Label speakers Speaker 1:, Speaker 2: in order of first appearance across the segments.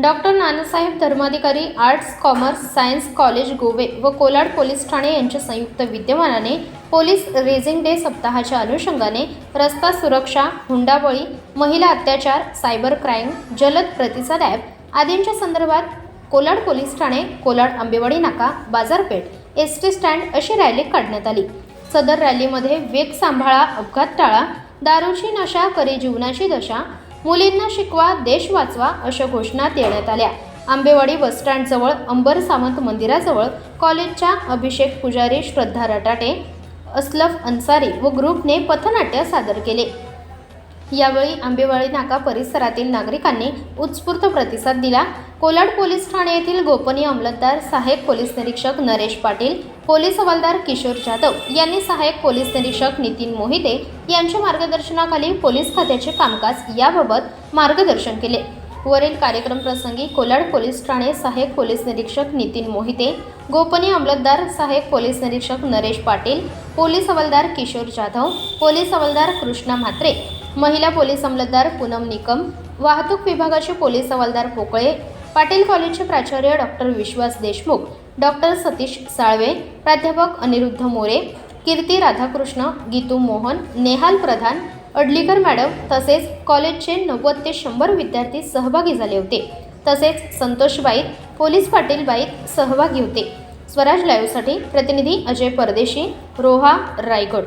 Speaker 1: Doctor Nanasaheb Dharmadhikari arts commerce science college Gove व Kolad police Thane यांच्या संयुक्त विद्यमानाने पोलीस रेझिंग डे सप्ताहाच्या अनुषंगाने रस्ता सुरक्षा हुंडाबळी महिला अत्याचार सायबर क्राईम जलद प्रतिसाद ॲप आदींच्या संदर्भात कोलाड पोलीस ठाणे कोलाड आंबेवाडी नाका बाजारपेठ एस टी स्टँड अशी रॅली काढण्यात आली. सदर रॅलीमध्ये वेग सांभाळा अपघात टाळा दारूची नशा करी जीवनाची दशा मुलींना शिकवा देश वाचवा अशा घोषणा देण्यात आल्या. आंबेवाडी बसस्टँडजवळ अंबर सावंत मंदिराजवळ कॉलेजच्या अभिषेक पुजारी श्रद्धा रटाटे असलफ अन्सारी व ग्रुपने पथनाट्य सादर केले. यावेळी आंबेवाडी नाका परिसरातील नागरिकांनी उत्स्फूर्त प्रतिसाद दिला. कोलाड पोलीस ठाणे येथील गोपनीय अंमलदार सहाय्यक पोलीस निरीक्षक नरेश पाटील पोलीस हवालदार किशोर जाधव यांनी सहाय्यक पोलीस निरीक्षक नितीन मोहिते यांच्या मार्गदर्शनाखाली पोलीस खात्याचे कामकाज याबाबत मार्गदर्शन केले. वरील कार्यक्रम प्रसंगी कोलाड पोलीस ठाणे सहाय्यक पोलीस निरीक्षक नितीन मोहिते गोपनीय अंमलदार सहाय्यक पोलीस निरीक्षक नरेश पाटील पोलीस हवालदार किशोर जाधव पोलीस हवालदार कृष्णा म्हात्रे महिला पोलीस अंमलदार पूनम निकम वाहतूक विभागाचे पोलीस हवालदार पोकळे पाटील कॉलेजचे प्राचार्य डॉक्टर विश्वास देशमुख डॉक्टर सतीश साळवे प्राध्यापक अनिरुद्ध मोरे कीर्ती राधाकृष्ण गीतू मोहन नेहाल प्रधान अडलीकर मॅडम तसेच कॉलेजचे नव्वद ते शंभर विद्यार्थी सहभागी झाले होते. तसेच संतोष बाईत पोलीस पाटील बाईत सहभागी होते. स्वराज लाईव्हसाठी प्रतिनिधी अजय परदेशी रोहा रायगड.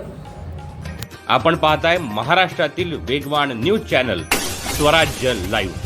Speaker 2: आपण पाहताय महाराष्ट्रातील वेगवान न्यूज चॅनल स्वराज्य लाईव्ह.